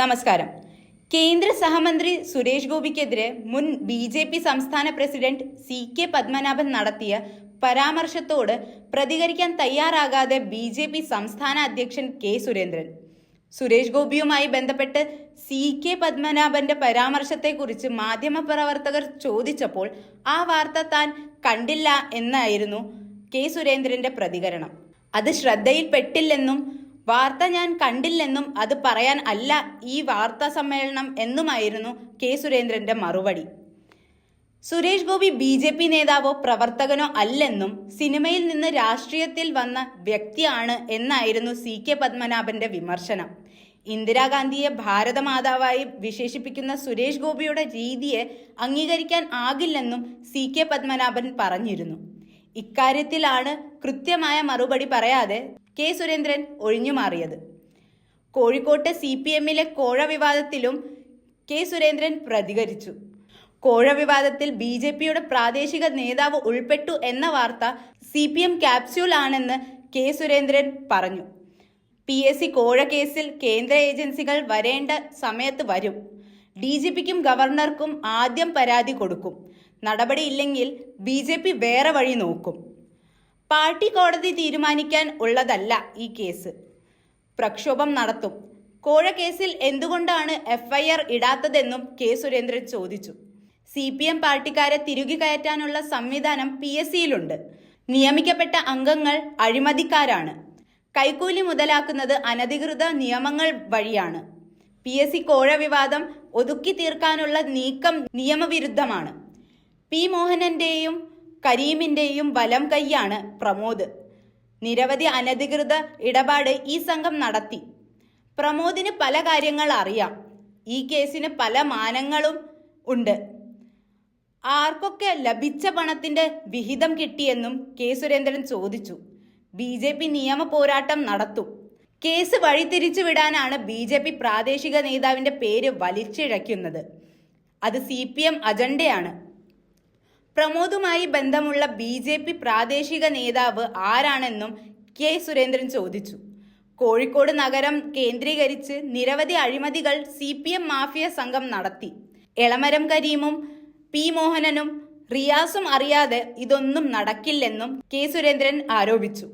നമസ്കാരം. കേന്ദ്ര സഹമന്ത്രി സുരേഷ് ഗോപിക്കെതിരെ മുൻ ബി ജെ പി സംസ്ഥാന പ്രസിഡന്റ് സി കെ പത്മനാഭൻ നടത്തിയ പരാമർശത്തോട് പ്രതികരിക്കാൻ തയ്യാറാകാതെ ബി ജെ പി സംസ്ഥാന അധ്യക്ഷൻ കെ സുരേന്ദ്രൻ. സുരേഷ് ഗോപിയുമായി ബന്ധപ്പെട്ട് സി കെ പത്മനാഭന്റെ പരാമർശത്തെക്കുറിച്ച് മാധ്യമപ്രവർത്തകർ ചോദിച്ചപ്പോൾ ആ വാർത്ത താൻ കണ്ടില്ല എന്നായിരുന്നു കെ സുരേന്ദ്രന്റെ പ്രതികരണം. അത് ശ്രദ്ധയിൽപ്പെട്ടില്ലെന്നും വാർത്ത ഞാൻ കണ്ടില്ലെന്നും അത് പറയാൻ അല്ല ഈ വാർത്താ സമ്മേളനം എന്നുമായിരുന്നു കെ സുരേന്ദ്രന്റെ മറുപടി. Suresh Gopi B J P നേതാവോ പ്രവർത്തകനോ അല്ലെന്നും സിനിമയിൽ നിന്ന് രാഷ്ട്രീയത്തിൽ വന്ന വ്യക്തിയാണ് എന്നായിരുന്നു സി കെ പത്മനാഭന്റെ വിമർശനം. ഇന്ദിരാഗാന്ധിയെ ഭാരതമാതാവായി വിശേഷിപ്പിക്കുന്ന സുരേഷ് ഗോപിയുടെ രീതിയെ അംഗീകരിക്കാൻ ആകില്ലെന്നും സി കെ പത്മനാഭൻ പറഞ്ഞിരുന്നു. ഇക്കാര്യത്തിലാണ് കൃത്യമായ മറുപടി പറയാതെ കെ സുരേന്ദ്രൻ ഒഴിഞ്ഞുമാറിയത് കോഴിക്കോട്ടെ സി പി എമ്മിലെ കോഴ വിവാദത്തിലും കെ സുരേന്ദ്രൻ പ്രതികരിച്ചു. കോഴ വിവാദത്തിൽ ബി ജെ പിയുടെ പ്രാദേശിക നേതാവ് ഉൾപ്പെട്ടു എന്ന വാർത്ത സി പി എം ക്യാപ്സ്യൂൾ ആണെന്ന് കെ സുരേന്ദ്രൻ പറഞ്ഞു. പി എസ് സി കോഴ കേസിൽ കേന്ദ്ര ഏജൻസികൾ വരേണ്ട സമയത്ത് വരും. ഡി ജി പിക്കും ഗവർണർക്കും ആദ്യം പരാതി കൊടുക്കും. നടപടിയില്ലെങ്കിൽ ബി ജെ പി വേറെ വഴി നോക്കും. പാർട്ടി കോടതി തീരുമാനിക്കാൻ ഉള്ളതല്ല ഈ കേസ്. പ്രക്ഷോഭം നടത്തും. കോഴ കേസിൽ എന്തുകൊണ്ടാണ് എഫ്ഐആർ ഇടാത്തതെന്നും കെ സുരേന്ദ്രൻ ചോദിച്ചു. സി പി എം പാർട്ടിക്കാരെ തിരുകി കയറ്റാനുള്ള സംവിധാനം പി എസ് സിയിലുണ്ട്. നിയമിക്കപ്പെട്ട അംഗങ്ങൾ അഴിമതിക്കാരാണ്. കൈക്കൂലി മുതലാക്കുന്നത് അനധികൃത നിയമങ്ങൾ വഴിയാണ്. പി എസ് സി കോഴ വിവാദം ഒതുക്കി തീർക്കാനുള്ള നീക്കം നിയമവിരുദ്ധമാണ്. പി മോഹനന്റെയും കരീമിന്റെയും വലം കൈയാണ് പ്രമോദ്. നിരവധി അനധികൃത ഇടപാട് ഈ സംഘം നടത്തി. പ്രമോദിന് പല കാര്യങ്ങൾ അറിയാം. ഈ കേസിന് പല മാനങ്ങളും ഉണ്ട്. ആർക്കൊക്കെ ലഭിച്ച പണത്തിന്റെ വിഹിതം കിട്ടിയെന്നും കെ. സുരേന്ദ്രൻ ചോദിച്ചു. ബി. ജെ. പി നിയമ പോരാട്ടം നടത്തും. കേസ് വഴിതിരിച്ചു വിടാനാണ് ബി. ജെ. പി പ്രാദേശിക നേതാവിന്റെ പേര് വലിച്ചിഴയ്ക്കുന്നത്. അത് സി. പി. എം അജണ്ടയാണ്. പ്രമോദുമായി ബന്ധമുള്ള ബി ജെ പി പ്രാദേശിക നേതാവ് ആരാണെന്നും കെ സുരേന്ദ്രൻ ചോദിച്ചു. കോഴിക്കോട് നഗരം കേന്ദ്രീകരിച്ച് നിരവധി അഴിമതികൾ സി പി എം മാഫിയ സംഘം നടത്തി. എളമരം കരീമും പി മോഹനനും റിയാസും അറിയാതെ ഇതൊന്നും നടക്കില്ലെന്നും കെ സുരേന്ദ്രൻ ആരോപിച്ചു.